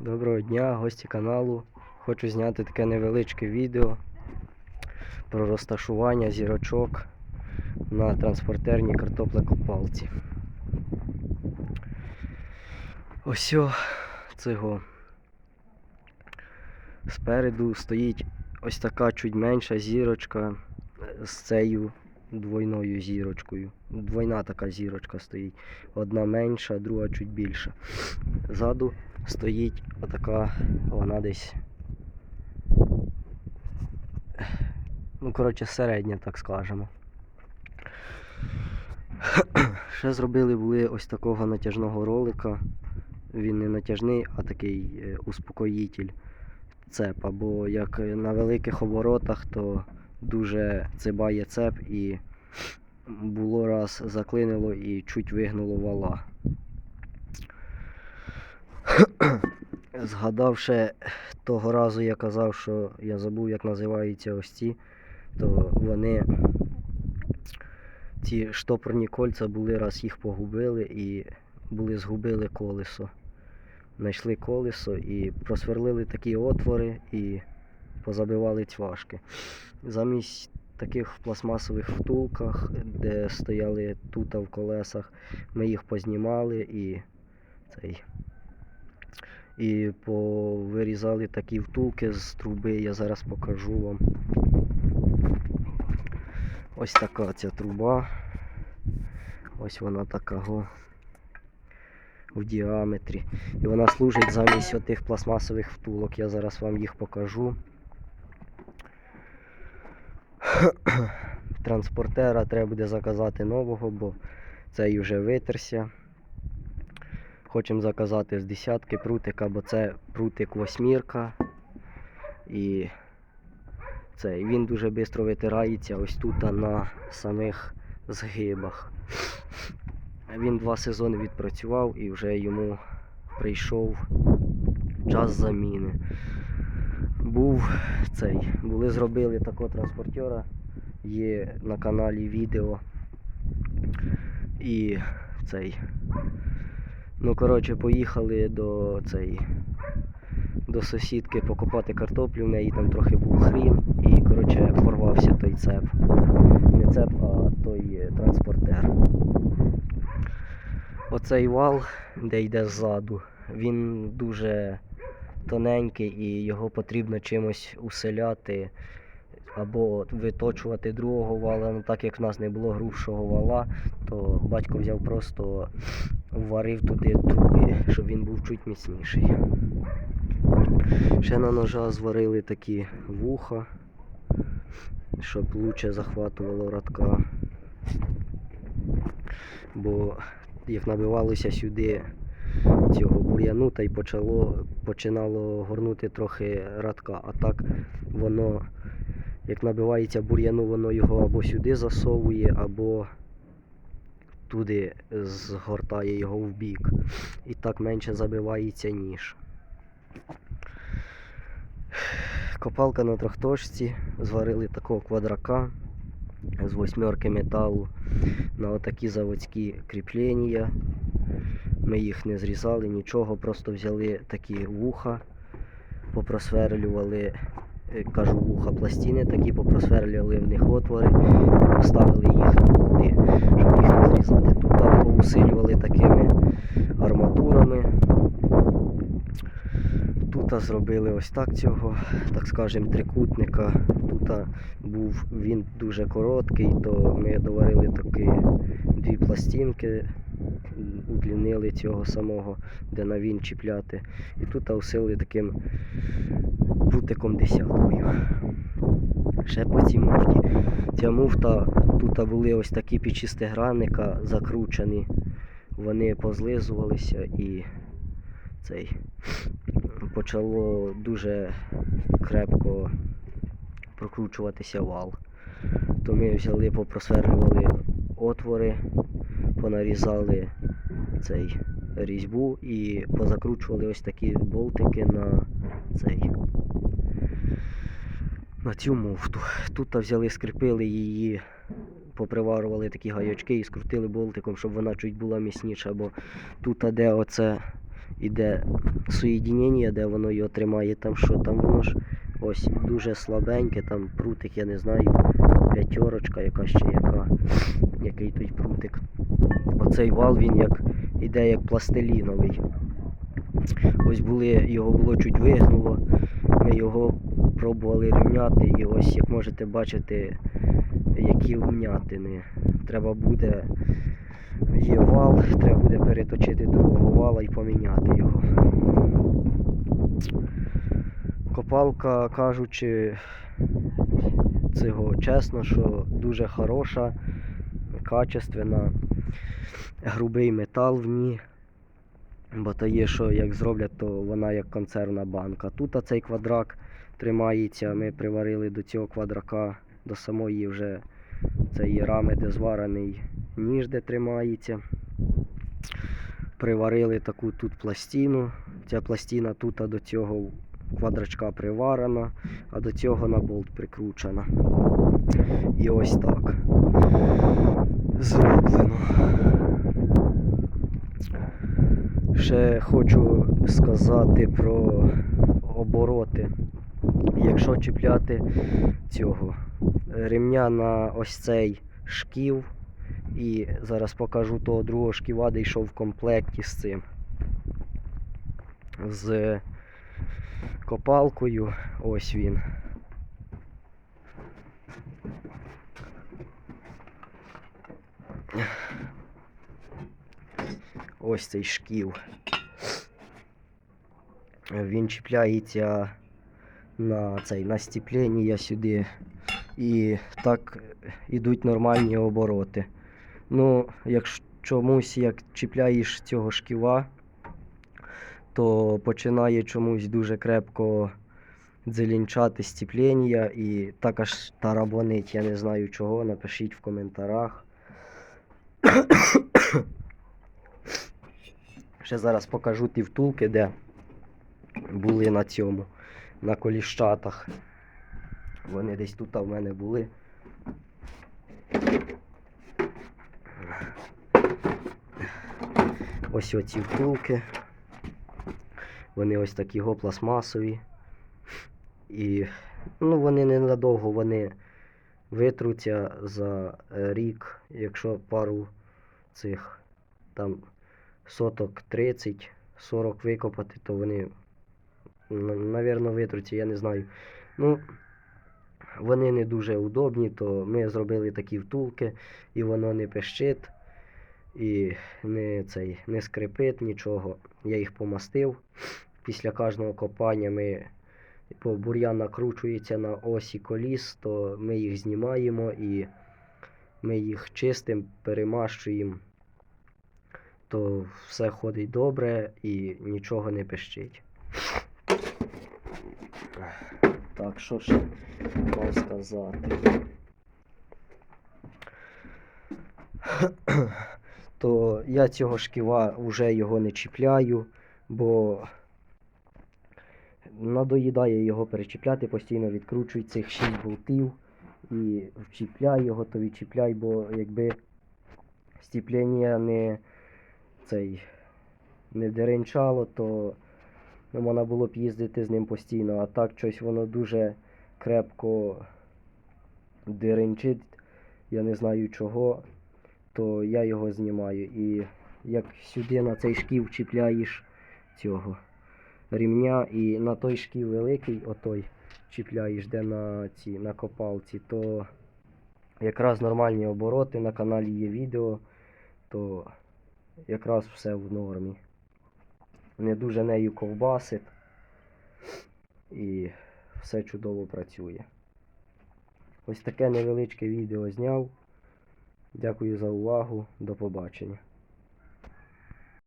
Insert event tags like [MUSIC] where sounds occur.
Доброго дня, гості каналу. Хочу зняти таке невеличке відео про розташування зірочок на транспортерній картоплекопалці. Ось цього. Спереду стоїть ось така чуть менша зірочка з цією двойною зірочкою. Двойна така зірочка стоїть. Одна менша, друга чуть більша. Ззаду стоїть отака, вона десь. Ну, коротше, середня, так скажемо. [CLEARS THROAT] Ще зробили були ось такого натяжного ролика. Він не натяжний, а такий е, успокоїтель цепа. Бо як на великих оборотах, то дуже цибає цеп і було раз заклинило і чуть вигнуло вала. [COUGHS] Згадавши того разу, я казав, що я забув, як називаються ось ці, то вони ці штопорні кольця були, раз їх погубили і були згубили колесо. Знайшли колесо і просверлили такі отвори і позабивали цвашки. Замість таких пластмасових втулках, де стояли тут в колесах, ми їх познімали і цей. І повирізали такі втулки з труби, я зараз покажу вам. Ось така ця труба. Ось вона така в діаметрі. І вона служить замість отих пластмасових втулок. Я зараз вам їх покажу. Транспортера треба буде заказати нового, бо цей вже витерся. Хочемо заказати з десятки прутика, бо це прутик восьмірка. І цей, він дуже швидко витирається ось тут на самих згибах. Він два сезони відпрацював і вже йому прийшов час заміни. Був цей, були зробили такого транспортера, є на каналі відео. І цей. Ну, коротше, поїхали до цей, до сусідки покопати картоплю, в неї там трохи був хрін, і коротше порвався той цеп. Не цеп, а той е, транспортер. Оцей вал, де йде ззаду, він дуже тоненький і його потрібно чимось уселяти або виточувати другого вала. Ну так як в нас не було грубшого вала, то батько взяв просто варив туди труби, щоб він був чуть міцніший. Ще на ножа зварили такі вуха, щоб лучше захватувало радка. Бо як набивалося сюди цього бур'яну та й почало, починало горнути трохи радка, а так воно, як набивається бур'яну, воно його або сюди засовує, або туди згортає його в бік. І так менше забивається ніж. Копалка на трьохточці, зварили такого квадрака з восьмерки металу на отакі заводські кріплення. Ми їх не зрізали, нічого, просто взяли такі вуха, попросверлювали, кажу, вуха пластини такі, попросверлювали в них отвори поставили їх на болти, щоб їх не зрізати. Тут так поусилювали такими арматурами. Тут зробили ось так цього, так скажемо, трикутника. Тут був він дуже короткий, то ми доварили такі дві пластинки, удлінили цього самого, де на він чіпляти. І тут усили таким прутиком десяткою. Ще по цій муфті. Ця муфта, тут були ось такі під шестигранника закручені. Вони позлизувалися і цей почало дуже крепко прокручуватися вал. То ми взяли, попросверлювали отвори, понарізали цей різьбу і позакручували ось такі болтики на цей. На цю муфту. Тут взяли, скріпили її, поприварували такі гайочки і скрутили болтиком, щоб вона чуть була міцніша, бо тут, де оце іде соєдінення, де воно його тримає, там що, там воно ж ось дуже слабеньке, там прутик, я не знаю, п'ятерочка якась чи яка, який той прутик. Оцей вал він як іде як пластиліновий. Ось були, його було чуть вигнуло. Ми його пробували рівняти і ось як можете бачити, які вм'ятини. Треба буде, є вал, треба буде переточити другого вала і поміняти його. Копалка, кажучи, цього чесно, що дуже хороша, качественна, грубий метал в ній. Бо то є, що як зроблять, то вона як консервна банка. Тут цей квадрак тримається, ми приварили до цього квадрака, до самої вже цієї рами, де зварений ніж, де тримається. Приварили таку тут пластину. Ця пластина тут до цього квадрачка приварена, а до цього на болт прикручена. І ось так. Зроблено. Ще хочу сказати про обороти. Якщо чіпляти цього ремня на ось цей шків, і зараз покажу того другого шківа, де йшов в комплекті з цим. З копалкою. Ось він. Ось цей шків. Він чіпляється на цей на стіплення сюди. І так ідуть нормальні обороти. Ну, якщо чомусь як чіпляєш цього шківа, то починає чомусь дуже крепко дзелінчати стіплення і так аж тарабонить. Я не знаю чого. Напишіть в коментарях. Ще зараз покажу ті втулки, де були на цьому, на коліщатах. Вони десь тут в мене були. Ось оці втулки. Вони ось такі го пластмасові. І ну, вони ненадовго вони витруться за рік, якщо пару цих там соток 30, 40 викопати, то вони, напевно, витруться, я не знаю. Ну, вони не дуже удобні, то ми зробили такі втулки, і воно не пищить, і не, цей, не скрипить нічого. Я їх помастив. Після кожного копання ми, бур'ян накручується на осі коліс, то ми їх знімаємо і ми їх чистимо, перемащуємо то все ходить добре і нічого не пищить. Так, що ще мав сказати? [CLEARS THROAT] То я цього шківа вже його не чіпляю, бо надоїдає його перечіпляти, постійно відкручують цих 6 болтів і вчіпляй його, то відчіпляй, бо якби стіплення не цей не деренчало, то ну, можна було б їздити з ним постійно, а так щось воно дуже крепко деренчить, я не знаю чого, то я його знімаю. І як сюди на цей шків чіпляєш цього рівня і на той шків великий, отой чіпляєш, де на ці на копалці, то якраз нормальні обороти, на каналі є відео, то якраз все в нормі. Не дуже нею ковбасить і все чудово працює. Ось таке невеличке відео зняв. Дякую за увагу. До побачення.